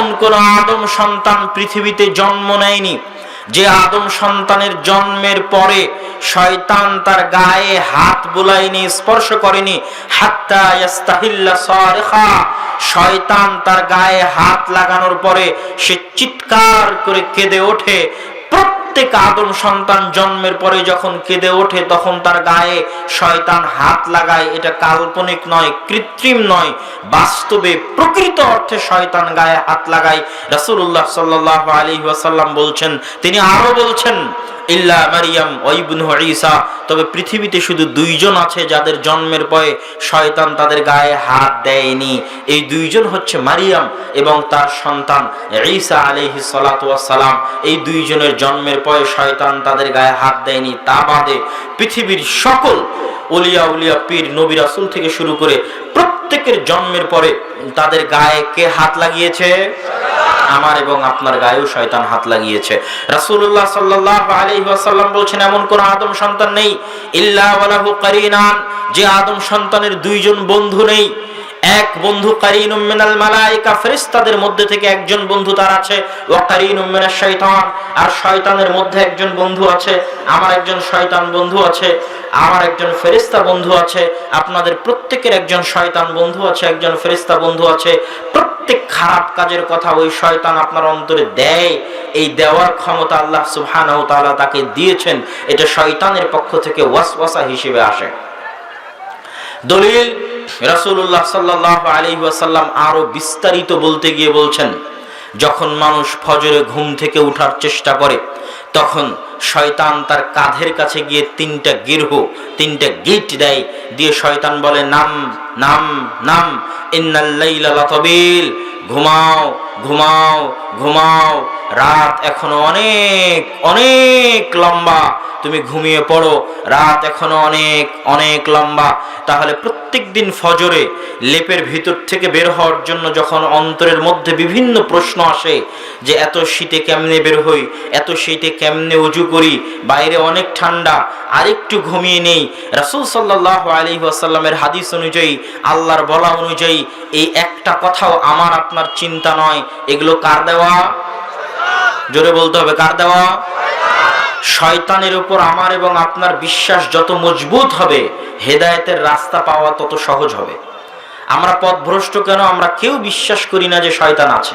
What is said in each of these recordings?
এমন কোন আদম সন্তান পৃথিবীতে জন্ম নেয়নি, যে আদম সন্তানের জন্মের পরে শয়তান তার গায়ে হাত বুলায়নি, স্পর্শ করেনি। হাত্তা ইয়াস্তাহিল্লা সারিখা। শয়তান তার গায়ে হাত লাগানোর পরে সে চিৎকার করে কেঁদে ওঠে। প্রত্যেক আদম সন্তান জন্মের পরে যখন কেঁদে ওঠে, তখন তার গায়ে শয়তান হাত লাগায়। এটা কাল্পনিক নয়, কৃত্রিম নয়। বাস্তবে প্রকৃত অর্থে শয়তান গায়ে হাত লাগায়। রাসুল্লাহ সাল্লাহ আলী ওয়াসাল্লাম বলছেন, তিনি আরও বলছেন ইল্লা মারিয়াম ওয়াইবনু ঈসা। তবে পৃথিবীতে শুধু দুইজন আছে যাদের জন্মের পরে শয়তান তাদের গায়ে হাত দেয়নি। এই দুইজন হচ্ছে মারিয়াম এবং তার সন্তান ঈসা আলাইহিস সালাতু সালাম। এই দুইজনের জন্মের পরে শয়তান তাদের গায়ে হাত দেয়নি। তা বাদে পৃথিবীর সকল ওলিয়া উলিয়া পীর, নবী রাসূল থেকে শুরু করে প্রত্যেকের জন্মের পরে তাদের গায়ে কে হাত লাগিয়েছে? আমার এবং আপনার গায়েও শয়তান হাত লাগিয়েছে। রাসূলুল্লাহ সাল্লাল্লাহু আলাইহি ওয়াসাল্লাম বলছেন, এমন কোন আদম সন্তান নেই, ইল্লা ওয়ালাহু কারিনান, যে আদম সন্তানের দুইজন বন্ধু নেই। এক বন্ধু কারিনুম মিনাল মালাইকা, ফেরেশতাদের মধ্যে থেকে একজন বন্ধু তার আছে, ওয়া মিনাশ শয়তান আর শয়তানের মধ্যে একজন বন্ধু আছে, আমার একজন শয়তান বন্ধু আছে, আমার একজন ফেরেশতা বন্ধু আছে, আপনাদের প্রত্যেকের একজন শয়তান বন্ধু আছে, একজন ফেরেশতা বন্ধু আছে, প্রত্যেক খারাপ কাজের কথা ওই শয়তান আপনার অন্তরে দেয়, এই দেওয়ার ক্ষমতা আল্লাহ সুবহানাহু তাআলা তাকে দিয়েছেন, এটা শয়তানের পক্ষ থেকে ওয়াসওয়াসা হিসেবে আসে। দলিল রাসূলুল্লাহ সাল্লাহ আলাইহি ওয়াসাল্লাম আরও বিস্তারিত বলতে গিয়ে বলছেন, যখন মানুষ ফজরে ঘুম থেকে উঠার চেষ্টা করে, তখন শয়তান তার কাঁধের কাছে গিয়ে তিনটা গিরহ, তিনটা গিট দেয়, দিয়ে শয়তান বলে, নাম নাম নাম ইন্নাল্লাইলা লাতাবিল ঘুমাও ঘুমাও ঘুমাও। রাত এখনও অনেক অনেক লম্বা। তুমি ঘুমিয়ে পড়ো, রাত এখনও অনেক অনেক লম্বা। তাহলে প্রত্যেক দিন ফজরে লেপের ভিতর থেকে বের হওয়ার জন্য যখন অন্তরের মধ্যে বিভিন্ন প্রশ্ন আসে যে, এত শীতে কেমনে বের হই? এত শীতে কেমনে উজু করি? বাইরে অনেক ঠান্ডা, আরেকটু ঘুমিয়ে নেই। রাসূল সাল্লাল্লাহু আলাইহি ওয়াসাল্লামের হাদিস অনুযায়ী, আল্লাহর বলা অনুযায়ী, এই একটা কথাও আমার আপনার চিন্তা নয়। এগুলো কার দেওয়া? জোরে বলতে হবে, কার দেওয়া? শয়তানের উপর আমার এবং আপনার বিশ্বাস যত মজবুত হবে, হেদায়েতের রাস্তা পাওয়া তত সহজ হবে। আমরা পথভ্রষ্ট কেন? আমরা কেউ বিশ্বাস করি না যে শয়তান আছে।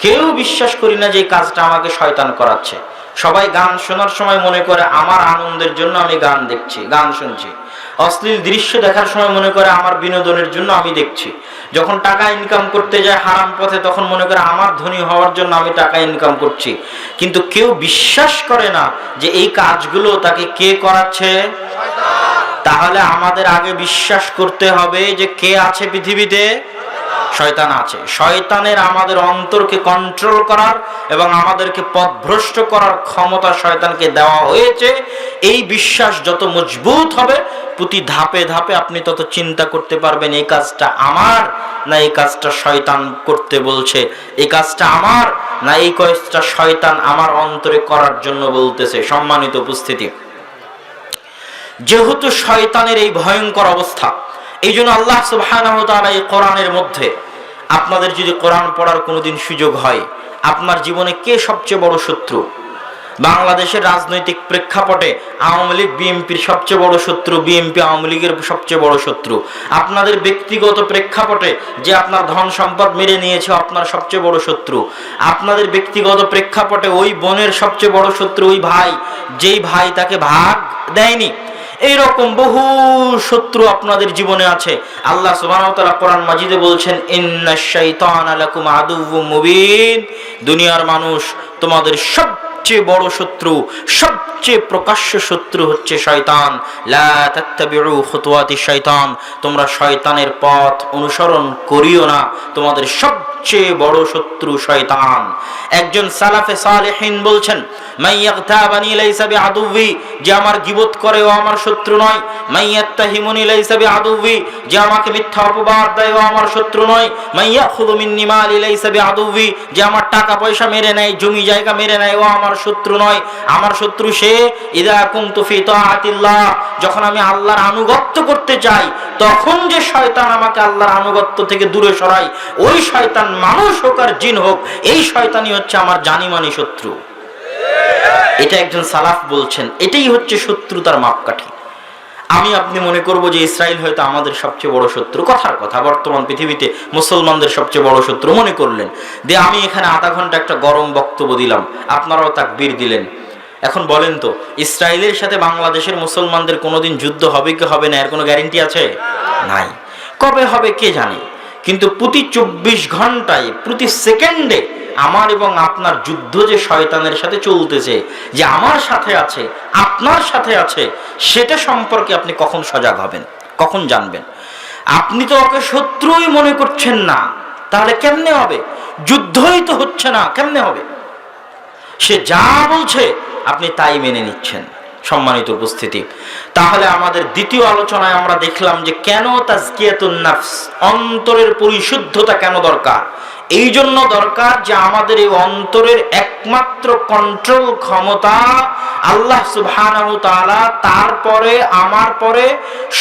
কেউ বিশ্বাস করি না যে কাজটা আমাকে শয়তান করাচ্ছে। সবাই গান শোনার সময় মনে করে, আমার আনন্দের জন্য আমি গান দেখছি, গান শুনছি। অশ্লীল দৃশ্য দেখার সময় মনে করে, আমার বিনোদনের জন্য আমি দেখছি। যখন টাকা ইনকাম করতে যায় হারাম পথে, তখন মনে করে, আমার ধনী হওয়ার জন্য আমি টাকা ইনকাম করছি। কিন্তু কেউ বিশ্বাস করে না যে এই কাজগুলো তাকে কে করাচ্ছে। তাহলে আমাদের আগে বিশ্বাস করতে হবে যে কে আছে পৃথিবীতে। শয়তান আছে। শয়তানের আমাদের অন্তরকে কন্ট্রোল করার এবং আমাদেরকে পথভ্রষ্ট করার ক্ষমতা শয়তানকে দেওয়া হয়েছে। এই বিশ্বাস যত মজবুত হবে, প্রতি ধাপে ধাপে আপনি তত চিন্তা করতে পারবেন, এই কাজটা আমার না এই কাজটা শয়তান করতে বলছে। এই কাজটা আমার না এই কাজটা শয়তান আমার অন্তরে করার জন্য বলতেছে। সম্মানিত উপস্থিতি। যেহেতু শয়তানের এই ভয়ঙ্কর অবস্থা এই জন্য আল্লাহ এই কোরআনের মধ্যে আপনাদের যদি কোরআন পড়ার কোনোদিন সুযোগ হয়, আপনার জীবনে কে সবচেয়ে বড় শত্রু? বাংলাদেশের রাজনৈতিক প্রেক্ষাপটে আওয়ামী লীগ, বিএনপির সবচেয়ে বড় শত্রু, বিএনপি আওয়ামী লীগের সবচেয়ে বড় শত্রু। আপনাদের ব্যক্তিগত প্রেক্ষাপটে যে আপনার ধন সম্পদ মেরে নিয়েছে আপনার সবচেয়ে বড় শত্রু। আপনাদের ব্যক্তিগত প্রেক্ষাপটে ওই বোনের সবচেয়ে বড় শত্রু ওই ভাই, যেই ভাই তাকে ভাগ দেয়নি। এইরকম বহু শত্রু আপনাদের জীবনে আছে। আল্লাহ ওয়া কোরআন মাজিদে বলছেন মুবিন। দুনিয়ার মানুষ তোমাদের সবচেয়ে বড় শত্রু, সবচেয়ে প্রকাশ্য শত্রু হচ্ছে শয়তান। লা তাত্তাবিউ খুতুওয়াতি শয়তান। তোমরা শয়তানের পথ অনুসরণ করিও না। তোমাদের সবচেয়ে বড় শত্রু শয়তান। একজন সালাফে সালেহিন বলছেন আমার শত্রু জমি জায়গা মেরে নেয়, ও আমার শত্রু নয়। আমার শত্রু সে যখন আমি আল্লাহর আনুগত্য করতে চাই, তখন যে শয়তান আমাকে আল্লাহর আনুগত্য থেকে দূরে সরাই ওই শয়তান মানুষ হোক আর জিন হোক, এই শয়তানই হচ্ছে আমার জানিমানি শত্রু। এটা একজন সালাফ বলছেন, এটাই হচ্ছে শত্রুতার মাপকাঠি। আমি আপনি মনে করব যে ইসরায়েল হয়তো আমাদের সবচেয়ে বড় শত্রু। কথার কথা, বর্তমান পৃথিবীতে মুসলমানদের সবচেয়ে বড় শত্রু মনে করলেন। যে আমি এখানে আধা ঘণ্টা একটা গরম বক্তব্য দিলাম, আপনারাও তাকবীর দিলেন। এখন বলেন তো ইসরায়েলের সাথে বাংলাদেশের মুসলমানদের কোনোদিন যুদ্ধ হবে কি হবে না, এর কোনো গ্যারেন্টি আছে? নাই। কবে হবে কে জানে? কিন্তু প্রতি চব্বিশ ঘন্টায়, প্রতি সেকেন্ডে আমার এবং আপনার যুদ্ধ যে শয়তানের সাথে চলতেছে, যে আমার সাথে আছে, আপনার সাথে আছে, সেটা সম্পর্কে আপনি কখন সজাগ হবেন, কখন জানবেন? আপনি তো ওকে শত্রুই মনে করছেন না, তাহলে কেমনে হবে? যুদ্ধই তো হচ্ছে না, কেমনে হবে? সে যা বলছে, আপনি তাই মেনে নিচ্ছেন। সম্মানিত উপস্থিতি। তাহলে আমাদের দ্বিতীয় আলোচনায় আমরা দেখলাম যে কেন তাজকিয়াতুন নাফস, অন্তরের পরিশুদ্ধতা কেন দরকার? এই জন্য দরকার যে আমাদের এই অন্তরের একমাত্র কন্ট্রোল ক্ষমতা আল্লাহ সুবহানাহু তাআলা তারপরে আমার পরে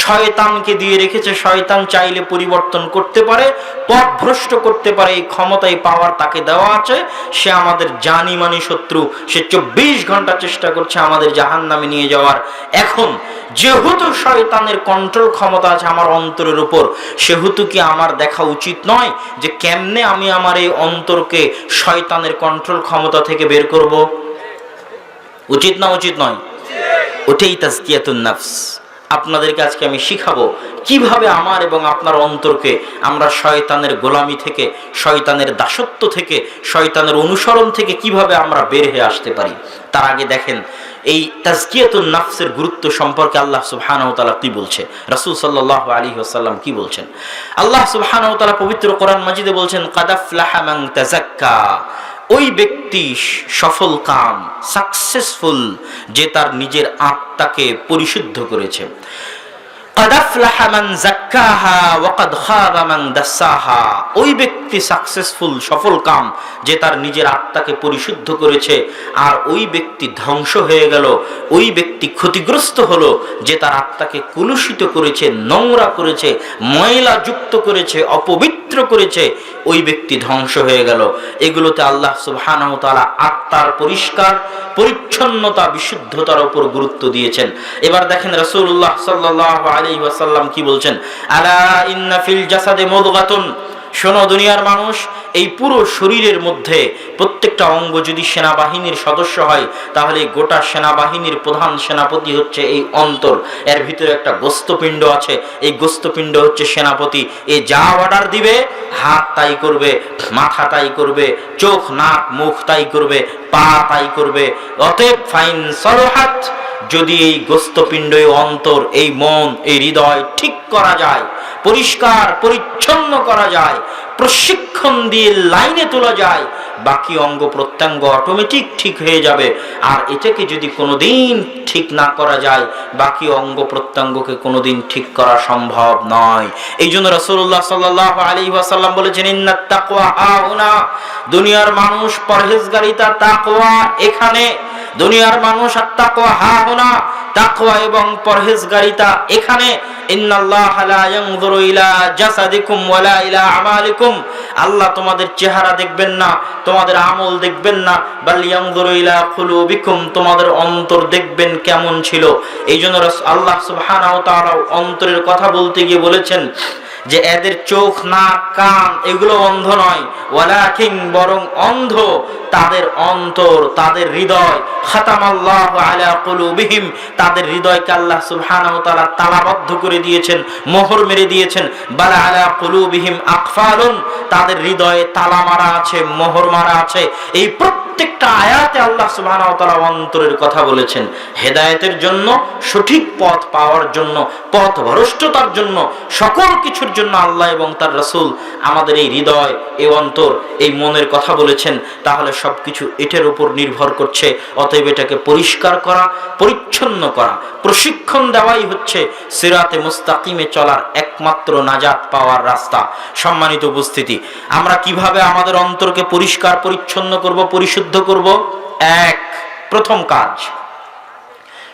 শয়তানকে দিয়ে রেখেছে। শয়তান চাইলে পরিবর্তন করতে পারে পথভ্রষ্ট করতে পারে। এই ক্ষমতাই পাওয়ার তাকে দেওয়া আছে। সে আমাদের জানি মানি শত্রু। সে চব্বিশ ঘণ্টা চেষ্টা করছে আমাদের জাহান নামে নিয়ে যাওয়ার। এখন যেহেতু শয়তানের কন্ট্রোল ক্ষমতা আছে আমার অন্তরের উপর, সেহেতু কি আমার দেখা উচিত নয় যে কেমনে আমি আমার এই অন্তরকে শয়তানের কন্ট্রোল ক্ষমতা থেকে বের করব? উচিত না উচিত নয়? ওটাই তাজকিয়াতুন নাফস। আপনাদেরকে আজকে আমি শিখাবো কীভাবে আমার এবং আপনার অন্তরকে আমরা শয়তানের গোলামি থেকে, শয়তানের দাসত্ব থেকে, শয়তানের অনুসরণ থেকে কীভাবে আমরা বের হয়ে আসতে পারি। তার আগে দেখেন এই তাজকিয়াতুল নাফসের গুরুত্ব সম্পর্কে আল্লাহ সুবহানাহতালা কি বলছে? রাসূল সাল্লাল্লাহু আলাইহি ওয়াসাল্লাম কি বলছেন? আল্লাহ সুবহানাহতালা পবিত্র কোরআন মাজিদে বলছেন কাদাফলাহা মান তাযাক্কা। ওই ব্যক্তি সফল, কাম সাকসেসফুল যে তার নিজের আত্মাকে পরিশুদ্ধ করেছে। ওই ব্যক্তি সাকসেসফুল সফল কাম যে তার নিজের আত্মাকে পরিশুদ্ধ করেছে। আর ওই ব্যক্তি ধ্বংস হয়ে গেল, ওই ব্যক্তি ক্ষতিগ্রস্ত হলো যে তার আত্মাকে কলুষিত করেছে, নোংরা করেছে, ময়লা যুক্ত করেছে, অপবিত্র করেছে, ওই ব্যক্তি ধ্বংস হয়ে গেল। এগুলোতে আল্লাহ সুবহানাহু আত্মার পরিষ্কার, পরিচ্ছন্নতা, বিশুদ্ধতার উপর গুরুত্ব দিয়েছেন। এবার দেখেন রাসূলুল্লাহ সাল্লাল্লাহু ওয়াসাল্লাম কি বলছেন? আলা ইন্না ফিল জাসাদে শোনো দুনিয়ার মানুষ, এই পুরো শরীরের মধ্যে প্রত্যেকটা অঙ্গ যদি সেনাবাহিনীর সদস্য হয়, তাহলে গোটা সেনাবাহিনীর প্রধান সেনাপতি হচ্ছে এই অন্তর। এর ভিতরে একটা গোস্তপিণ্ড আছে, এই গোস্তপিণ্ড হচ্ছে সেনাপতি। এ যা অর্ডার দিবে, হাত তাই করবে, মাথা তাই করবে, চোখ, নাক, মুখ তাই করবে, পা তাই করবে। অতএব ফাইন সরহাত যদি এই গোস্তপিণ্ড অন্তর, এই মন, এই হৃদয় ঠিক করা যায়, পরিষ্কার, পরিচ্ছন্ন করা যায়, প্রশিক্ষণ দিয়ে লাইনে তোলা যায়, বাকি অঙ্গ প্রত্যঙ্গ অটোমেটিক ঠিক হয়ে যাবে। আর এটাকে যদি কোনোদিন ঠিক না করা যায়, বাকি অঙ্গ প্রত্যঙ্গকে কোনোদিন ঠিক করা সম্ভব নয়। এই জন্য রসুল্লাহ সাল্লাহ আলী ওয়াসাল্লাম বলেছেন ইন্নাত দুনিয়ার মানুষ পরহেজগারিতা তাকওয়া এখানে দুনিয়ার মানুষ আর তাকওয়া, হা হোনা, তাকওয়া এবং পরহেজগারিতা এখানে আল্লাহ তোমাদের চেহারা দেখবেন না, তোমাদের আমল দেখবেন না। তোমাদের অন্তর দেখবেন কেমন ছিল। এই জন্য রাস- আল্লাহ সুবহানাহু তাআলা অন্তরের কথা বলতে গিয়ে বলেছেন যে এদের চোখ, নাক, কান এগুলো অন্ধ নয়। ওয়ালাকিন বরং অন্ধ তাদের অন্তর, তাদের হৃদয়। খাতামাল্লাহ আলা কুলুবিহিম, তাদের হৃদয়কে আল্লাহ সুবহানাহু ওয়া তাআলা তালাবদ্ধ করে দিয়েছেন, মোহর মেরে দিয়েছেন। বালা আলা কুলুবিহিম আকফালুন, তাদের হৃদয়ে তালা মারা আছে, মোহর মারা আছে। এই প্রত্যেকটা আয়াতে আল্লাহ তাআলা অন্তরের কথা বলেছেন। হেদায়েতের জন্য, সঠিক পথ পাওয়ার জন্য, পথ ভ্রষ্টতার জন্য, সকল কিছুর জন্য আল্লাহ এবং তার রাসূল আমাদের এই হৃদয়, এই অন্তর, এই মনের কথা বলেছেন। তাহলে সবকিছু এটার উপর নির্ভর করছে। অতএব এটাকে পরিষ্কার করা, পরিচ্ছন্ন করা, প্রশিক্ষণ দেওয়াই হচ্ছে সিরাতে মুস্তাকিমে চলার একমাত্র নাজাত পাওয়ার রাস্তা। সম্মানিত উপস্থিতি, আমরা কীভাবে আমাদের অন্তরকে পরিষ্কার, পরিচ্ছন্ন করব, পরিশুদ্ধ করব এক প্রথম কাজ।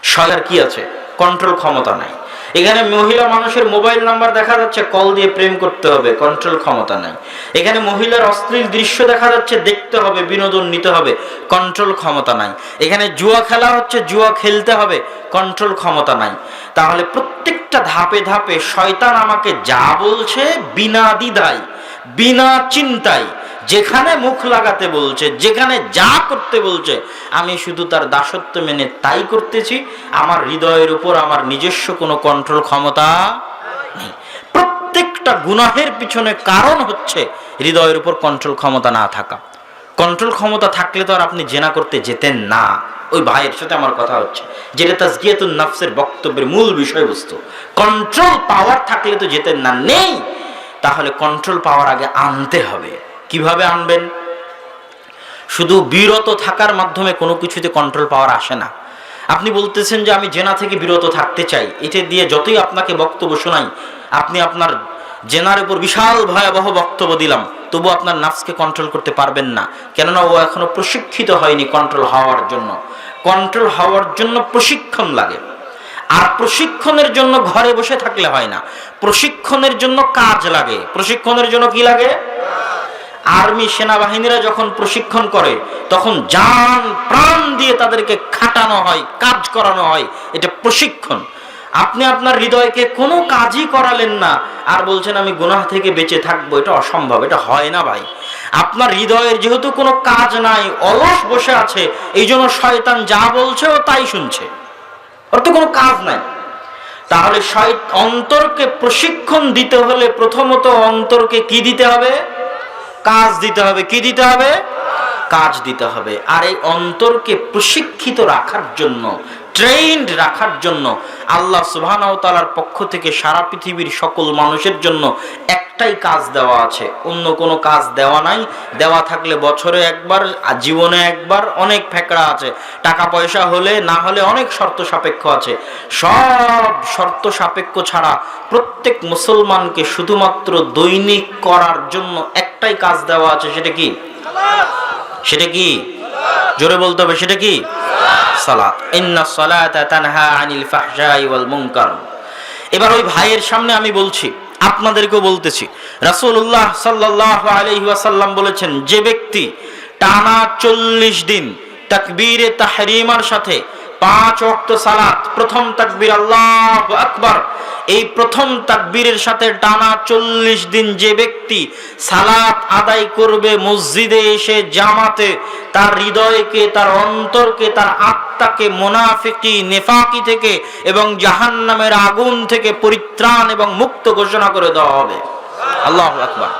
সয়ার কি আছে? কন্ট্রোল ক্ষমতা নাই। এখানে মহিলা মানুষের মোবাইল নাম্বার দেখা যাচ্ছে কল দিয়ে প্রেম করতে হবে কন্ট্রোল ক্ষমতা নাই। এখানে মহিলার অশ্লীল দৃশ্য দেখা যাচ্ছে, দেখতে হবে, বিনোদন নিতে হবে কন্ট্রোল ক্ষমতা নাই। এখানে জুয়া খেলা হচ্ছে, জুয়া খেলতে হবে কন্ট্রোল ক্ষমতা নাই। তাহলে প্রত্যেকটা ধাপে ধাপে শয়তান আমাকে যা বলছে, বিনা দ্বিধায়, বিনা চিন্তায় যেখানে মুখ লাগাতে বলছে, যেখানে যা করতে বলছে, আমি শুধু তার দাসত্ব মেনে তাই করতেছি। আমার হৃদয়ের উপর আমার নিজস্ব কোনো কন্ট্রোল ক্ষমতা নেই। প্রত্যেকটা গুনাহের পিছনে কারণ হচ্ছে হৃদয়ের উপর কন্ট্রোল ক্ষমতা না থাকা। কন্ট্রোল ক্ষমতা থাকলে তো আর আপনি জেনা করতে যেতেন না। ওই ভাইয়ের সাথে আমার কথা হচ্ছে, যেটা তাজগিয়াতুন নাফসের বক্তব্যের মূল বিষয়বস্তু। কন্ট্রোল পাওয়ার থাকলে তো যেতেন না। নেই! তাহলে কন্ট্রোল পাওয়ার আগে আনতে হবে। কীভাবে আনবেন? শুধু বিরত থাকার মাধ্যমে কোনো কিছুতে কন্ট্রোল পাওয়ার আসে না। আপনি বলতেছেন যে আমি জেনা থেকে বিরত থাকতে চাই। এটা দিয়ে যতই আপনাকে বক্তব্য শোনাই, আপনি আপনার জেনার উপর বিশাল ভয়াবহ বক্তব্য দিলাম, তবু আপনার নাফসকে কন্ট্রোল করতে পারবেন না। কেননা ও এখনও প্রশিক্ষিত হয়নি কন্ট্রোল হওয়ার জন্য। কন্ট্রোল হওয়ার জন্য প্রশিক্ষণ লাগে। আর প্রশিক্ষণের জন্য ঘরে বসে থাকলে হয় না। প্রশিক্ষণের জন্য কাজ লাগে। প্রশিক্ষণের জন্য কি লাগে? আর্মি সেনাবাহিনীরা যখন প্রশিক্ষণ করে, তখন জান, প্রাণ দিয়ে তাদেরকে খাটানো হয়, কাজ করানো হয়। এটা প্রশিক্ষণ। আপনি আপনার হৃদয়কে কোনো কাজই করালেন না, আর বলছেন, আমি গুনাহ থেকে বেঁচে থাকব। এটা অসম্ভব, এটা হয় না ভাই। আপনার হৃদয়ের যেহেতু কোনো কাজ নাই, অলস বসে আছে এই জন্য শয়তান যা বলছে ও তাই শুনছে। ওর তো কোনো কাজ নাই। তাহলে অন্তরকে প্রশিক্ষণ দিতে হলে প্রথমত অন্তরকে কি দিতে হবে? কাজ দিতে হবে, কি দিতে হবে? কাজ দিতে হবে। আর এই অন্তরকে প্রশিক্ষিত রাখার জন্য ট্রেন্ড রাখার জন্য, আল্লাহ সুবহানাহু পক্ষ থেকে সারা পৃথিবীর সকল মানুষের জন্য একটাই কাজ দেওয়া আছে। অন্য কোনো কাজ দেওয়া নাই। দেওয়া থাকলে বছরে একবার জীবনে একবার অনেক ফেকড়া আছে। টাকা পয়সা হলে, না হলে অনেক শর্ত সাপেক্ষ আছে। সব শর্ত সাপেক্ষ ছাড়া প্রত্যেক মুসলমানকে শুধুমাত্র দৈনিক করার জন্য একটাই কাজ দেওয়া আছে, সেটা কি? সেটা কি? জোরে বলতে হবে, সেটা কি? এবার ওই ভাইয়ের সামনে আমি বলছি, আপনাদেরকেও বলতেছি, রাসূলুল্লাহ সাল্লাল্লাহু বলেছেন, যে ব্যক্তি টানা চল্লিশ দিন তাকবীরে তাহরিমার সাথে পাঁচ ওয়াক্ত সালাত, প্রথম তাকবীর, আল্লাহ আকবার। এই প্রথম তাকবীরের সাথে টানা চল্লিশ দিন যে ব্যক্তি সালাত আদায় করবে মসজিদে এসে জামাতে, তার হৃদয়কে, তার অন্তরকে, তার আত্মাকে, মোনাফিকি, নেফাকি থেকে এবং জাহান্নামের আগুন থেকে পরিত্রাণ এবং মুক্ত ঘোষণা করে দেওয়া হবে। আল্লাহ আকবার।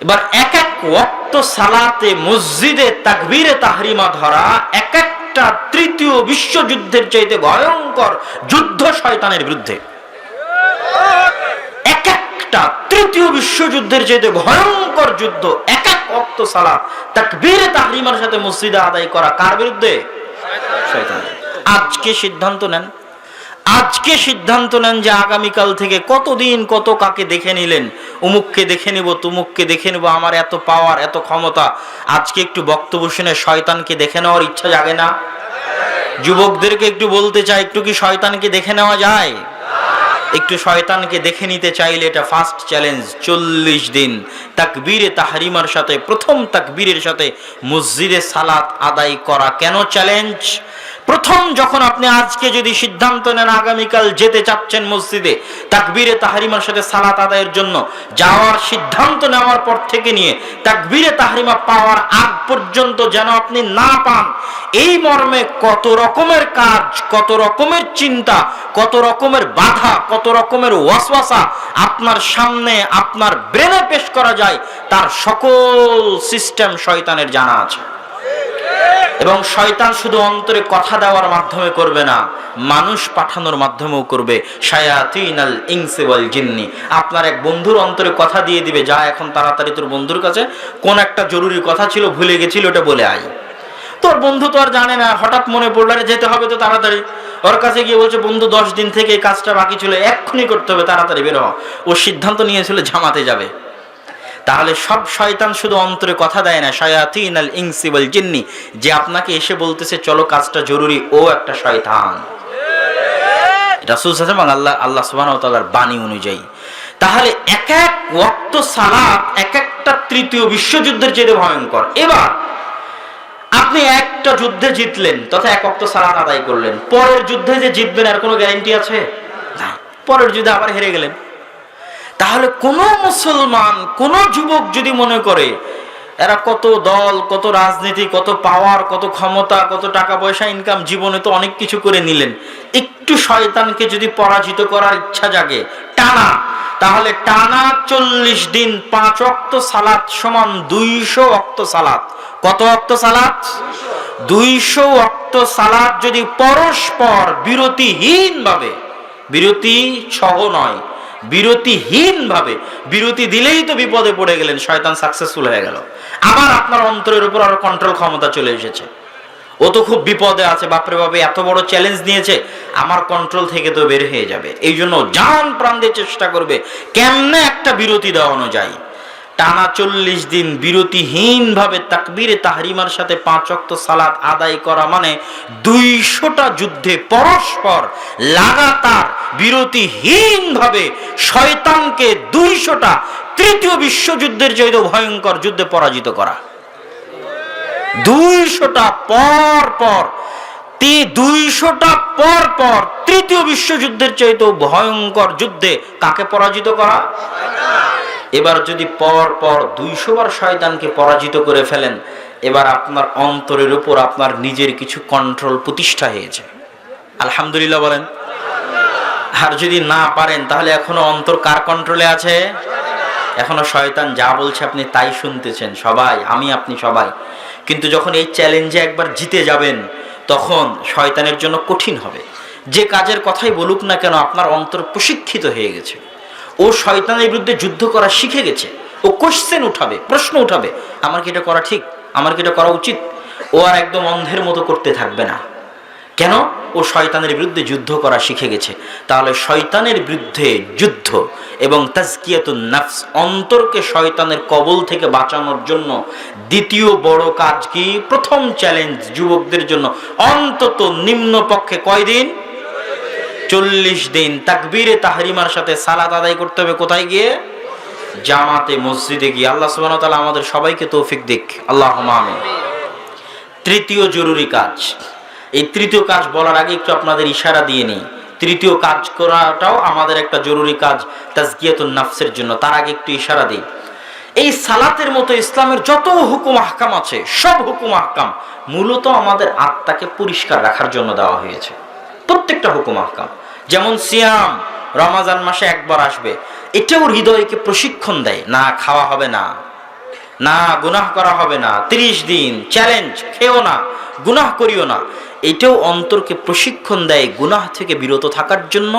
এবার এক এক ওয়াক্ত সালাতে মসজিদে তাকবীরে তাহরিমা ধরা, এক এক একটা তৃতীয় বিশ্বযুদ্ধের চাইতে ভয়ঙ্কর যুদ্ধ শয়তানের বিরুদ্ধে এক একটা তৃতীয় বিশ্বযুদ্ধের চাইতে ভয়ঙ্কর যুদ্ধ এক এক অক্ত সালা তাকবীর তাহরিমার সাথে মসজিদে আদায় করা কার বিরুদ্ধে। আজকে সিদ্ধান্ত নেন আজকে সিদ্ধান্ত নেন যে আগামীকাল থেকে কতদিন কত কাকে দেখে নিলেন? উমুককে দেখে নিব, তুমুককে দেখে নিব, আমার এত পাওয়ার এত ক্ষমতা। আজকে একটু বক্তব্য শুনে শয়তানকে দেখে নেওয়ার ইচ্ছা জাগে না? যুবকদেরকে একটু বলতে চাই, একটু কি শয়তানকে দেখে নেওয়া যায়? একটু শয়তানকে দেখে নিতে চাইলে এটা ফার্স্ট চ্যালেঞ্জ চল্লিশ দিন। তাকবীরে তাহরিমার সাথে, প্রথম তাকবীরের সাথে মসজিদে সালাত আদায় করা কেন চ্যালেঞ্জ প্রথম যখন আপনি আজকে যদি সিদ্ধান্ত নেন আগামীকাল যেতে চাচ্ছেন মসজিদে, তাকবীরে তাহরিমার সাথে সালাত আদায়ের জন্য, যাওয়ার সিদ্ধান্ত নেওয়ার পর থেকে নিয়ে তাকবীরে তাহরিমা পাওয়ার আগ পর্যন্ত যেন আপনি না পান, এই মর্মে কত রকমের কাজ, কত রকমের চিন্তা, কত রকমের বাধা, কত রকমের ওয়াসওয়াসা আপনার সামনে, আপনার ব্রেনে পেশ করা যায়, তার সকল সিস্টেম শয়তানের জানা আছে। এবং শয়তান শুধু অন্তরে কথা দেওয়ার মাধ্যমে করবে না, মানুষ পাঠানোর মাধ্যমেও করবে। জিন্নি। আপনার এক বন্ধুর অন্তরে কথা দিয়ে দিবে, যা এখন তাড়াতাড়ি তোর বন্ধুর কাছে। কোন একটা জরুরি কথা ছিল, ভুলে গেছিল, ওটা বলে আয়। তোর বন্ধু তো আর জানে না, হঠাৎ মনে পড়ল, আরে, যেতে হবে তো তাড়াতাড়ি। ওর কাছে গিয়ে বলছে, বন্ধু, দশ দিন থেকে এই কাজটা বাকি ছিল, এক্ষুনি করতে হবে, তাড়াতাড়ি বেরো ও সিদ্ধান্ত নিয়েছিল, জামাতে যাবে। তাহলে সব শয়তান শুধু অন্তরে কথা দেয় না, শয়াতিন আল ইনসি ওয়াল জিন্নি। যে আপনাকে এসে বলতেছে, চলো কাজটা জরুরি, ও একটা শয়তান। রাসুল এবং আল্লাহ আল্লাহ তাআলার বাণী অনুযায়ী। তাহলে এক এক ওয়াক্ত সালাত, এক একটা তৃতীয় বিশ্বযুদ্ধের চেয়ে ভয়ঙ্কর। এবার আপনি একটা যুদ্ধে জিতলেন, তথা এক অক্ত সালাত আদায় করলেন। পরের যুদ্ধে যে জিতবেন, আর কোনো গ্যারান্টি আছে? না পরের যুদ্ধে আবার হেরে গেলেন। তাহলে কোন মুসলমান, কোন যুবক যদি মনে করে, এরা কত দল, কত রাজনীতি, কত পাওয়ার কত ক্ষমতা, কত টাকা পয়সা ইনকাম জীবনে তো অনেক কিছু করে নিলেন। একটু শয়তানকে যদি পরাজিত করার ইচ্ছা জাগে, টানা। তাহলে টানা চল্লিশ দিন পাঁচ অক্ত সালাত সমান দুইশো অক্ত সালাত। কত অক্ত সালাত? দুইশো অক্ত সালাত যদি পরস্পর বিরতিহীন ভাবে বিরতি সহ নয় বিরতিহীন ভাবে বিরতি দিলেই তো বিপদে পড়ে গেলেন, শয়তান সাকসেসফুল হয়ে গেল। আবার আপনার অন্তরের উপর আরও কন্ট্রোল ক্ষমতা চলে এসেছে। ও তো খুব বিপদে আছে, বাপরে বাপে এত বড় চ্যালেঞ্জ নিয়েছে, আমার কন্ট্রোল থেকে তো বের হয়ে যাবে। এই জন্য জান প্রাণ দিয়ে চেষ্টা করবে, কেমনে একটা বিরতি দেওয়ানো যায়। টানা চল্লিশ দিন বিরতিহীন ভাবে তাকবীরে তাহরিমার সাথে পাঁচ অক্ত সালাত আদায় করা মানে দুইশোটা যুদ্ধে পরস্পর লাগাতার বিরতিহীন ভাবে শয়তানকে দুইশোটা তৃতীয় বিশ্বযুদ্ধের চাইতে ভয়ঙ্কর যুদ্ধে পরাজিত করা। দুইশোটা পর পর দুইশোটা পর পর তৃতীয় বিশ্বযুদ্ধের চাইতে ভয়ঙ্কর যুদ্ধে কাকে পরাজিত করা? এবার যদি পর পর দুইশো বার শয়তানকে পরাজিত করে ফেলেন, এবার আপনার অন্তরের উপর আপনার নিজের কিছু কন্ট্রোল প্রতিষ্ঠা হয়েছে। আলহামদুলিল্লাহ বলেন। আর যদি না পারেন, তাহলে এখনও অন্তর কার কন্ট্রোলে আছে? এখনও শয়তান যা বলছে আপনি তাই শুনতেছেন, সবাই, আমি, আপনি সবাই। কিন্তু যখন এই চ্যালেঞ্জে একবার জিতে যাবেন, তখন শয়তানের জন্য কঠিন হবে। যে কাজের কথাই বলুক না কেন, আপনার অন্তর প্রশিক্ষিত হয়ে গেছে। ও শয়তানের বিরুদ্ধে যুদ্ধ করা শিখে গেছে। ও কোশ্চেন উঠাবে, প্রশ্ন উঠাবে, আমার কি এটা করা ঠিক? আমার কি এটা করা উচিত? ও আর একদম অন্ধের মতো করতে থাকবে না। কেন? ও শয়তানের বিরুদ্ধে যুদ্ধ করা শিখে গেছে। তাহলে শয়তানের বিরুদ্ধে যুদ্ধ এবং তাজকিয়াতুন নাফস, অন্তরকে শয়তানের কবল থেকে বাঁচানোর জন্য দ্বিতীয় বড় কাজ কি? প্রথম চ্যালেঞ্জ যুবকদের জন্য। অন্তত নিম্নপক্ষে কয়দিন? চল্লিশ দিন তাকবীরে তাহরিমার সাথে সালাত আদায় করতে হবে। কোথায় গিয়ে? জামাতে, মসজিদে গিয়ে। আল্লাহ সুবহানাহু ওয়া তাআলা আমাদের সবাইকে তৌফিক দিক। আল্লাহ আমিন। তৃতীয় জরুরি কাজ। এই তৃতীয় কাজ বলার আগে একটু আপনাদের ইশারা দিয়ে নিই। তৃতীয় কাজ করাটাও আমাদের একটা জরুরি কাজ তাজকিয়াতুন নাফসের জন্য। তার আগে একটু ইশারা দিই। এই সালাতের মতো ইসলামের যত হুকুম আহকাম আছে, সব হুকুম আহকাম মূলত আমাদের আত্মাকে পরিষ্কার রাখার জন্য দেওয়া হয়েছে। প্রত্যেকটা হুকুম আহকাম। যেমন সিয়াম, রমাজান মাসে একবার আসবে। এটাও হৃদয়কে প্রশিক্ষণ দেয়, না খাওয়া হবে না না গুনাহ করা হবে না, ত্রিশ দিন চ্যালেঞ্জ খেও না, গুনাহ করিও না। এটাও অন্তরকে প্রশিক্ষণ দেয়, গুনাহ থেকে বিরত থাকার জন্য।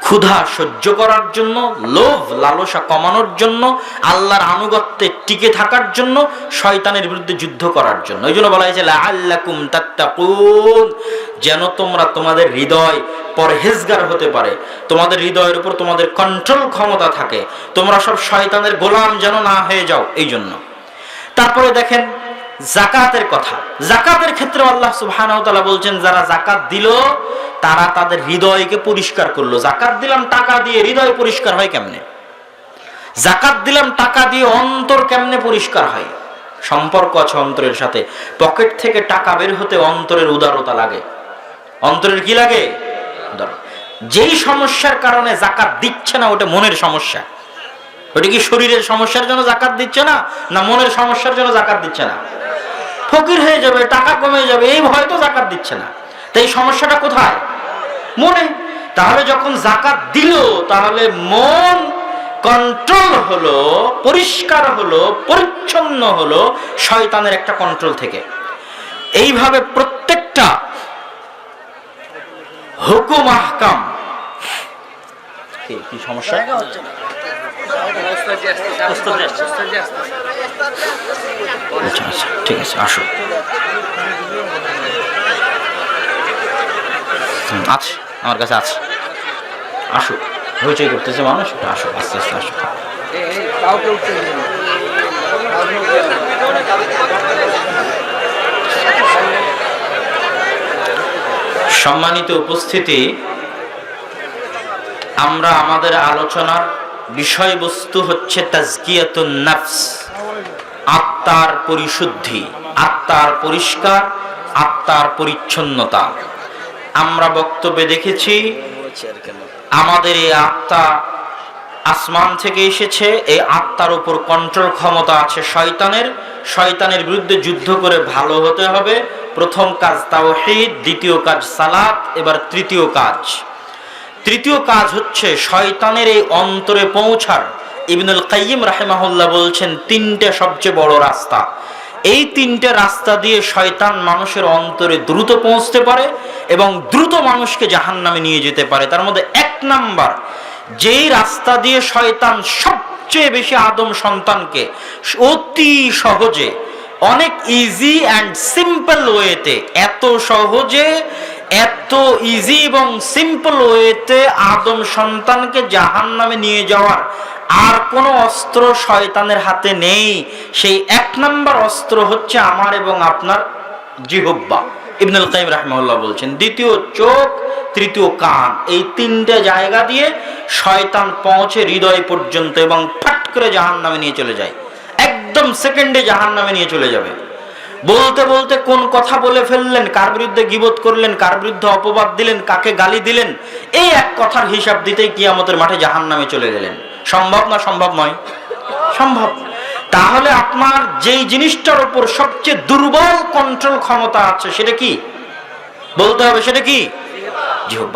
ক্ষুধা সহ্য করার জন্য, লোভ, লালসা কমানোর জন্য, আল্লাহর আনুগত্যে টিকে থাকার জন্য, শয়তানের বিরুদ্ধে যুদ্ধ করার জন্য। ওই জন্য বলা হয়েছে আল্লাকুম তাত্তাকুন। যেন তোমরা তোমাদের হৃদয় পরহেজগার হতে পারে। তোমাদের হৃদয়ের উপর তোমাদের কন্ট্রোল ক্ষমতা থাকে। তোমরা সব শয়তানের গোলাম যেন না হয়ে যাও। এই জন্য। তারপরে দেখেন জাকাতের কথা। জাকাতের ক্ষেত্রে আল্লাহ সুবহানাহু বলছেন, যারা জাকাত দিল, তারা তাদের হৃদয়কে পরিষ্কার করল। জাকাত দিলাম টাকা দিয়ে, হৃদয় পরিষ্কার হয় কেমনে? জাকাত দিলাম টাকা দিয়ে, অন্তর কেমনে পরিষ্কার হয়? সম্পর্ক আছে অন্তরের সাথে। পকেট থেকে টাকা বের হতে অন্তরের উদারতা লাগে। অন্তরের কি লাগে? যেই সমস্যার কারণে জাকাত দিচ্ছে না, ওটা মনের সমস্যা। ওটা কি শরীরের সমস্যার জন্য জাকাত দিচ্ছে না না মনের সমস্যার জন্য জাকাত দিচ্ছে না? ফকির হয়ে যাবে, টাকা কমে যাবে, এই ভয় তো জাকাত দিচ্ছে না। তাই সমস্যাটা কোথায়? মনে। তাহলে যখন জাকাত দিল, তাহলে মন কন্ট্রোল হলো, পরিষ্কার হলো, পরিচ্ছন্ন হলো শয়তানের একটা কন্ট্রোল থেকে। এইভাবে প্রত্যেকটা হুকুম, আহকাম। কি সমস্যা? আচ্ছা আচ্ছা ঠিক আছে আসো আছে আমার কাছে আছে আসো হইচই করতেছে মানুষ আসো আস্তে আস্তে আসো। সম্মানিত উপস্থিতি আমরা আমাদের আলোচনার বিষয়বস্তু হচ্ছে তাজকিয়াতুন নাফস। আত্মার পরিশুদ্ধি, আত্মার পরিষ্কার, আত্মার পরিচ্ছন্নতা। আমরা বক্তব্যে দেখেছি, আমাদের এই আত্মা আসমান থেকে এসেছে, এই আত্মার উপর কন্ট্রোল ক্ষমতা আছে শয়তানের। শয়তানের বিরুদ্ধে যুদ্ধ করে ভালো হতে হবে। প্রথম কাজ তাওহীদ, দ্বিতীয় কাজ সালাত, এবার তৃতীয় কাজ। তৃতীয় কাজ হচ্ছে শয়তানের এই অন্তরে পৌঁছার। ইবনুল কাইয়িম রাহেমাহুল্লাহ বলছেন, তিনটে সবচেয়ে বড় রাস্তা। এই তিনটে রাস্তা দিয়ে শয়তান মানুষের অন্তরে দ্রুত পৌঁছতে পারে এবং দ্রুত মানুষকে জাহান্নামে নিয়ে যেতে পারে। তার মধ্যে এক নাম্বার, যেই রাস্তা দিয়ে শয়তান সবচেয়ে বেশি আদম সন্তানকে অতি সহজে, অনেক ইজি অ্যান্ড সিম্পল ওয়েতে এত সহজে এত ইজি এবং সিম্পল ওয়েতে আদম সন্তানকে জাহান নামে নিয়ে যাওয়ার। আর কোনো অস্ত্র শয়তানের হাতে নেই। সেই এক নাম্বার অস্ত্র হচ্ছে আমার এবং আপনার জিহব্বা ইবনুল কাইম রাহমাহুল্লাহ বলছেন, দ্বিতীয় চোখ, তৃতীয় কান। এই তিনটে জায়গা দিয়ে শয়তান পৌঁছে হৃদয় পর্যন্ত এবং ফাট করে জাহান নামে নিয়ে চলে যায়। একদম সেকেন্ডে জাহান নামে নিয়ে চলে যাবে। বলতে বলতে কোন কথা বলে ফেললেন? কার বিরুদ্ধে গিবত করলেন? কার বিরুদ্ধে অপবাদ দিলেন? কাকে গালি দিলেন? এই এক কথার হিসাব দিতেই কিয়ামতের মাঠে জাহান নামে চলে গেলেন। সম্ভব না সম্ভব নয়? সম্ভব। তাহলে আপনার যেই জিনিসটার উপর সবচেয়ে দুর্বল কন্ট্রোল ক্ষমতা আছে, সেটা কি? বলতে হবে সেটা কি?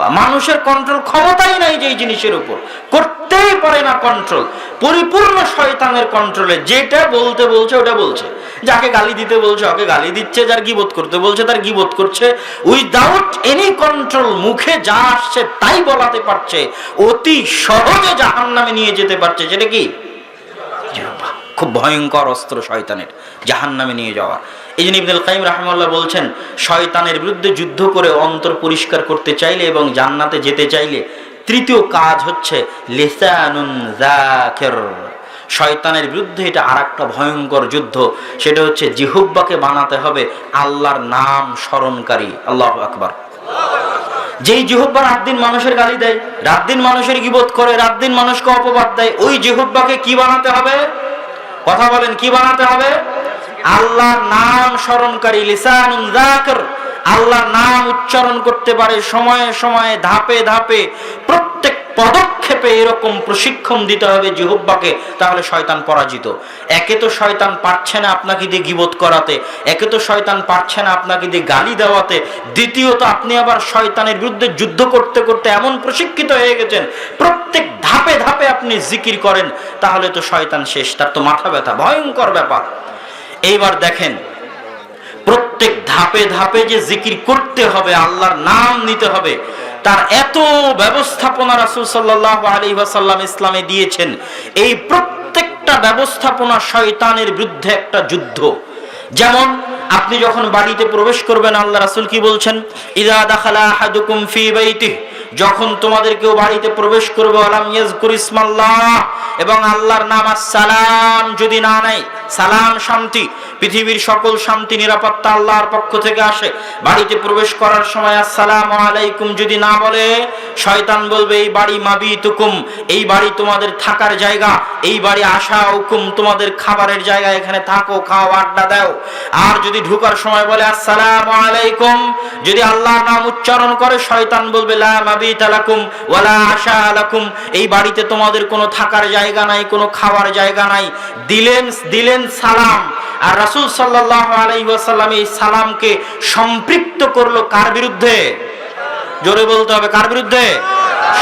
মানুষের কন্ট্রোল ক্ষমতাই নাই যে জিনিসের উপর। করতেই পারে না কন্ট্রোল পরিপূর্ণ শয়তানের কন্ট্রোলে যেটা বলতে বলছে, ওটা বলছে। যাকে গালি দিতে বলছে, ওকে গালি দিচ্ছে, যার গিবোধ করতে বলছে, তার গিবোধ করছে। উইদাউট এনি কন্ট্রোল মুখে যা আসছে তাই বলাতে পারছে। অতি সহজে জাহান নামে নিয়ে যেতে পারছে। সেটা কি। খুব ভয়ঙ্কর অস্ত্র শয়তানের জাহান নামে নিয়ে যাওয়া। এই জন্য ইবনুল কাইম রাহমাল্লাহ বলছেন, শয়তানের বিরুদ্ধে যুদ্ধ করে অন্তর পরিষ্কার করতে চাইলে এবং জান্নাতে যেতে চাইলে তৃতীয় কাজ হচ্ছে লিসানুন জাকির শয়তানের বিরুদ্ধে এটা আর একটা ভয়ঙ্কর যুদ্ধ, সেটা হচ্ছে জিহুব্বাকে বানাতে হবে আল্লাহর নাম স্মরণকারী। আল্লাহ আকবার। যেই জিহুব্বা রাত দিন মানুষের গালি দেয়, রাত দিন মানুষের গিবোধ করে, রাত দিন মানুষকে অপবাদ দেয়, ওই জিহুব্বাকে কি বানাতে হবে? কথা বলেন কি বানাতে হবে? আল্লাহর নাম স্মরণকারী লিসান আল্লাহর নাম উচ্চারণ করতে পারে সময়ে সময়ে, ধাপে ধাপে। প্রত্যেক পদক্ষেপে এরকম প্রশিক্ষণ দিতে হবে জিহুব্বাকে তাহলে শয়তান পরাজিত। একে তো শয়তান পারছে না আপনাকে দিয়ে গিবোধ করাতে, একে তো শয়তান পারছে না আপনাকে দিয়ে গালি দেওয়াতে। দ্বিতীয়ত, আপনি আবার শয়তানের বিরুদ্ধে যুদ্ধ করতে করতে এমন প্রশিক্ষিত হয়ে গেছেন, প্রত্যেক ধাপে ধাপে আপনি জিকির করেন, তাহলে তো শয়তান শেষ, তার তো মাথা ব্যথা, ভয়ঙ্কর ব্যাপার। এইবার দেখেন প্রত্যেক ধাপে ধাপে যে জিকির করতে হবে, আল্লাহর নাম নিতে হবে, তার এত ব্যবস্থাপনা রাসুল সাল্লাহ আলাইহি ওয়াসাল্লাম ইসলামে দিয়েছেন। এই প্রত্যেকটা ব্যবস্থাপনা শয়তানের বিরুদ্ধে একটা যুদ্ধ। যেমন আপনি যখন বাড়িতে প্রবেশ করবেন, আল্লাহ রাসূল কি বলছেন? ইদা দাখালা আহাদুকুম ফি বাইতিহি যখন তোমাদের কেউ বাড়িতে প্রবেশ করবে, আলাম ইয়াজকুর ইসমাল্লাহ এবং আল্লাহর নাম সালাম যদি না নেয়, সালাম শান্তি, পৃথিবীর সকল শান্তি, নিরাপত্তা আল্লাহর পক্ষ থেকে আসে। বাড়িতে প্রবেশ করার সময় আসসালামু আলাইকুম যদি না বলে, শয়তান বলবে, এই বাড়ি মাবি তুকুম এই বাড়ি তোমাদের থাকার জায়গা, এই বাড়ি আসা হুকুম তোমাদের খাবারের জায়গা, এখানে থাকো, খাও, আড্ডা দাও। আর যদি ঢুকার সময় বলে, আসসালাম আলাইকুম। যদি আল্লাহর নাম উচ্চারণ করে, শয়তান বলবে, লা মাবিত লাকুম ওয়ালা আশা লাকুম। এই বাড়িতে তোমাদের কোনো থাকার জায়গা নাই, কোনো খাওয়ার জায়গা নাই। দিলেন দিলেন সালাম। আর রাসূল সাল্লাল্লাহু আলাইহি ওয়াসাল্লাম এই সালামকে সম্পৃক্ত করল কার বিরুদ্ধে? জোরে বলতে হবে, কার বিরুদ্ধে?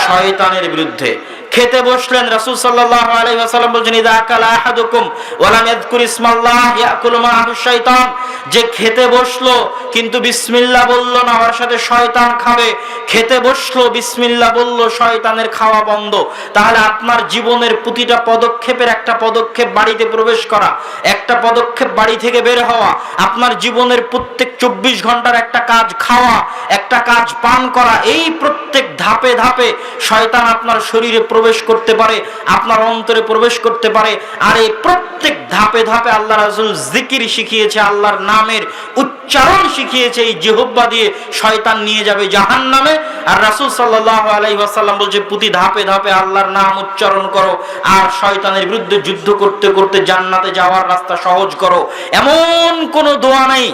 শয়তানের বিরুদ্ধে। খেতে বসলেন রাসূল সাল্লাল্লাহু আলাইহি ওয়াসাল্লাম বলছেন, ইদা আকালা আহাদুকুম ওয়া লাম ইয়াযকুর ইসমাল্লাহ ইয়াকুলু মা'আহু শাইতান। যে খেতে বসল, কিন্তু বিসমিল্লাহ বলল না, ওর সাথে শয়তান খাবে। খেতে বসল, বিসমিল্লাহ বলল, শয়তানের খাওয়া বন্ধ। তাহলে আপনার জীবনের প্রতিটা পদক্ষেপের একটা পদক্ষেপ বাড়িতে প্রবেশ করা, একটা পদক্ষেপ বাড়ি থেকে বের হওয়া, আপনার জীবনের প্রত্যেক চব্বিশ ঘণ্টার একটা কাজ খাওয়া একটা কাজ পান করা, এই প্রত্যেক ধাপে ধাপে শয়তান আপনার শরীরে প্রবেশ করতে পারে, আপনার অন্তরে প্রবেশ করতে পারে, আর এই প্রত্যেক ধাপে ধাপে আল্লাহ রাসূল জিকির শিখিয়েছে, আল্লাহর নামের উচ্চারণ শিখিয়েছে, এই জিহব্বা দিয়ে শয়তান নিয়ে যাবে জাহান নামে আর রাসূল সাল্লাল্লাহু আলাইহি ওয়াসাল্লাম বলছে, প্রতি ধাপে ধাপে আল্লাহর নাম উচ্চারণ করো, আর শয়তানের বিরুদ্ধে যুদ্ধ করতে করতে জান্নাতে যাওয়ার রাস্তা সহজ করো। এমন কোনো দোয়া নেই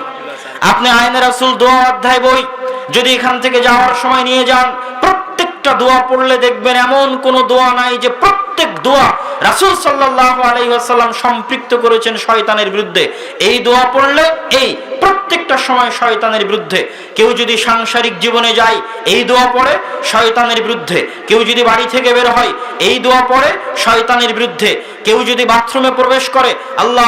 আপনি আইনের রাসূল দোয়া অধ্যায় বই যদি এখান থেকে যাওয়ার সময় নিয়ে যান, প্রত্যেকটা দোয়া পড়লে দেখবেন এমন কোন দোয়া নাই যে প্রত্যেক দোয়া রাসুল সাল্লাহ আলাইসাল্লাম সম্পৃক্ত করেছেন শয়তানের বিরুদ্ধে। এই দোয়া পড়লে এই প্রত্যেকটা সময় শয়তানের বিরুদ্ধে। কেউ যদি সাংসারিক জীবনে যায়, এই দোয়া পড়ে শয়তানের বিরুদ্ধে। কেউ যদি বাড়ি থেকে বের হয়, এই দোয়া পড়ে শয়তানের বিরুদ্ধে। কেউ যদি বাথরুমে প্রবেশ করে আল্লাহ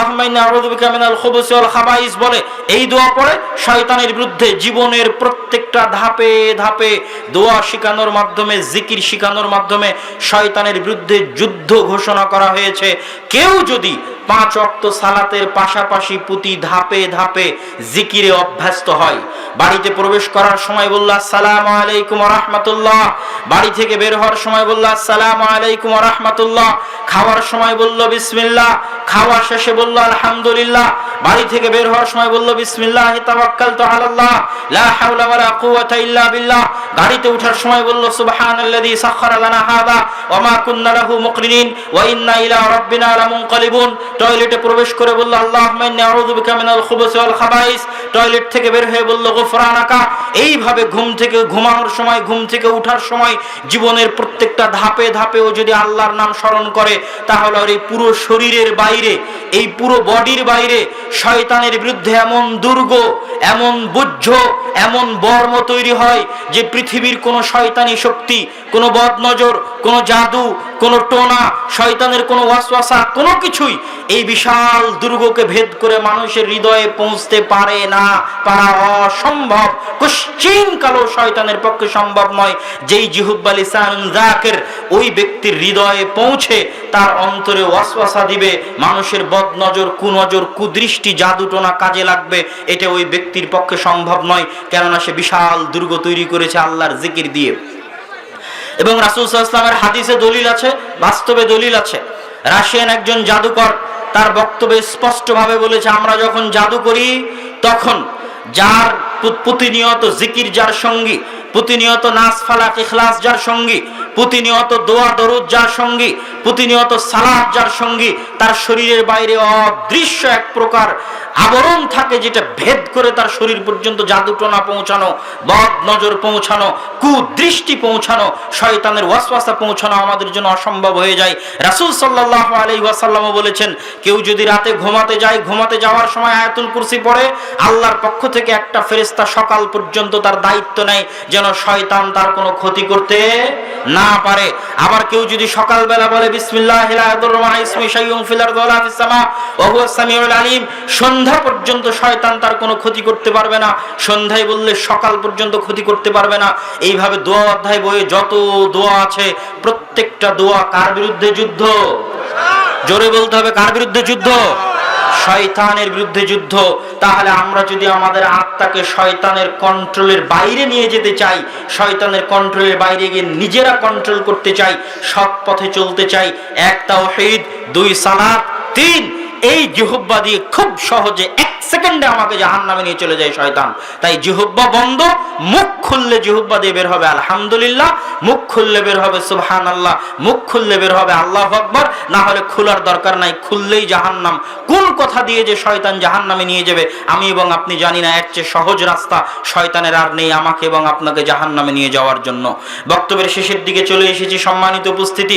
খাবাইস বলে, এই দোয়া পড়ে শয়তানের বিরুদ্ধে জীবনের প্রত্যেকটা ধাপে ধাপে দোয়া শিখানোর মাধ্যমে, জিকির শিখানোর মাধ্যমে শয়তানের বিরুদ্ধে যুদ্ধ ঘোষণা করা হয়েছে। কেউ যদি পাঁচ অক্ত সালাতের পাশাপাশি প্রতি ধাপে ধাপে জিকিরে অভ্যস্ত হয়। বাড়িতে প্রবেশ করার সময় বলল, আসসালাম আলাইকুম রহমতুল্লাহ। বাড়ি থেকে বের হওয়ার সময় বলল, আসসালাম আলাইকুম রহমতুল্লাহ। খাওয়ার সময় বলল, বিসমিল্লাহ। খাওয়া শেষে বলল, আলহামদুলিল্লাহ। বাড়ি থেকে বের হওয়ার সময় বলল, বিসমিল্লাহ, তাওয়াক্কালতু আলাল্লাহ লা হাওলা ওয়ালা কুওয়াতা ইল্লা বিল্লাহ। গাড়িতে ওঠার সময় বলল, সুবহানাল্লাযী সাখখারা লানা হাদা ওয়া মা কুন্না লাহু মুকরিনিন ওয়া ইন্না ইলা রাব্বিনা লামুনকালিবুন। টয়লেটে প্রবেশ করে বলল খাবাইস। টয়লেট থেকে বের হয়ে বলল, গুফরানাকা। এইভাবে ঘুম থেকে, ঘুমানোর সময়, ঘুম থেকে ওঠার সময় জীবনের প্রত্যেকটা ধাপে ধাপেও যদি আল্লাহর নাম স্মরণ করে, তাহলে ওর এই পুরো শরীরের বাইরে, এই পুরো বডির বাইরে শয়তানের বিরুদ্ধে এমন দুর্গ, এমন বুঝ এমন বর্ম তৈরি হয় যে পৃথিবীর কোনো শয়তানি শক্তি, কোনো বদনজর, কোনো জাদু কোনো টোনা, শয়তানের কোনো ওয়াসওয়াসা, কোনো কিছুই এই বিশাল দুর্গকে ভেদ করে মানুষের হৃদয়ে পৌঁছতে পারে না, পারা অসম্ভব। কোশ্চিন কালো শয়তানের পক্ষে সম্ভব নয় যেই জিহুব্বা লিসান জাকের ওই ব্যক্তির হৃদয়ে পৌঁছে তার অন্তরে ওয়াসওয়াসা দিবে, মানুষের বদনজর, কুনজর, কুদৃষ্টি, জাদুটোনা কাজে লাগবে। এটা ওই ব্যক্তির পক্ষে সম্ভব নয়, কেননা সে বিশাল দুর্গ তৈরি করেছে আল্লাহর জিকির দিয়ে। এবং রাসুল ইসলামের হাদিসে দলিল আছে, বাস্তবে দলিল আছে। রাশিয়ান একজন জাদুকর, তার বক্তব্যে স্পষ্টভাবে বলেছে, আমরা যখন জাদু করি, তখন যার প্রতিনিয়ত জিকির যার সঙ্গী, প্রতিনিয়ত নাচ ফালাক ইখলাস যার সঙ্গী, প্রতিনিয়ত দোয়া দরুদ যার সঙ্গী, প্রতিনিয়ত সালাদ যার সঙ্গী, তার শরীরের বাইরে অদৃশ্য এক প্রকার আবরণ থাকে যেটা ভেদ করে তার শরীর পর্যন্ত জাদুটনা পৌঁছানো বদ নজর পৌঁছানো, কুদৃষ্টি পৌঁছানো, শয়তানের ওয়াসওয়াসা পৌঁছানো আমাদের জন্য অসম্ভব হয়ে যায়। রাসূল সাল্লাল্লাহু আলাইহি ওয়াসাল্লামও বলেছেন, কেউ যদি রাতে ঘুমাতে যায়, ঘুমাতে যাওয়ার সময় আয়াতুল কুরসি পড়ে, আল্লাহর পক্ষ থেকে একটা ফেরেশতা সকাল পর্যন্ত তার দায়িত্ব নেয় যেন শয়তান তার কোনো ক্ষতি করতে না পারে। আবার কেউ যদি সকালবেলা বলে রহিম, ইসমি শাইয়ুন ফিল আরদি ওয়ালা ফিস সামা ওয়া হুয়া সামিউল আলিম সন্ধ্যা পর্যন্ত শয়তান তার কোনো ক্ষতি করতে পারবে না। সন্ধ্যায় বললে সকাল পর্যন্ত ক্ষতি করতে পারবে না। এইভাবে দোয়া অধ্যায় বইয়ে যত দোয়া আছে, প্রত্যেকটা দোয়া কার বিরুদ্ধে যুদ্ধ? জোরে বলতে হবে, কার বিরুদ্ধে যুদ্ধ? শয়তানের বিরুদ্ধে যুদ্ধ। তাহলে আমরা যদি আমাদের আত্মাকে শয়তানের কন্ট্রোলের বাইরে নিয়ে যেতে চাই, শয়তানের কন্ট্রোলের বাইরে গিয়ে নিজেরা কন্ট্রোল করতে চাই, সৎ পথে চলতে চাই, এক তাওহীদ, দুই সালাত, তিন এই জিহুব্বা দিয়ে খুব সহজে এক সেকেন্ডে আমাকে জাহান নামে নিয়ে চলে যায় শয়তান। তাই জিহুব্বা বন্ধ, মুখ খুললে জিহুব্বা দিয়ে বের হবে আলহামদুলিল্লাহ, মুখ খুললে বের হবে সুবহান আল্লাহ মুখ খুললে বের হবে আল্লাহ আকবর না হলে খোলার দরকার নাই, খুললেই জাহান্নাম। কোন কথা দিয়ে যে শয়তান জাহান নামে নিয়ে যাবে, আমি এবং আপনি জানি না, এর চেয়ে সহজ রাস্তা শয়তানের আর নেই আমাকে এবং আপনাকে জাহান নামে নিয়ে যাওয়ার জন্য। বক্তব্যের শেষের দিকে চলে এসেছি সম্মানিত উপস্থিতি।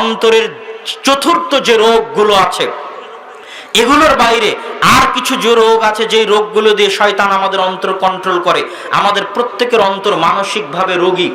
অন্তরের চতুর্থ যে রোগগুলো আছে এগুলোর বাইরে আর কিছু যে রোগ আছে যে রোগগুলো দিয়ে শয়তান আমাদের অন্তর কন্ট্রোল করে, আমাদের প্রত্যেকের অন্তর মানসিকভাবে রোগী।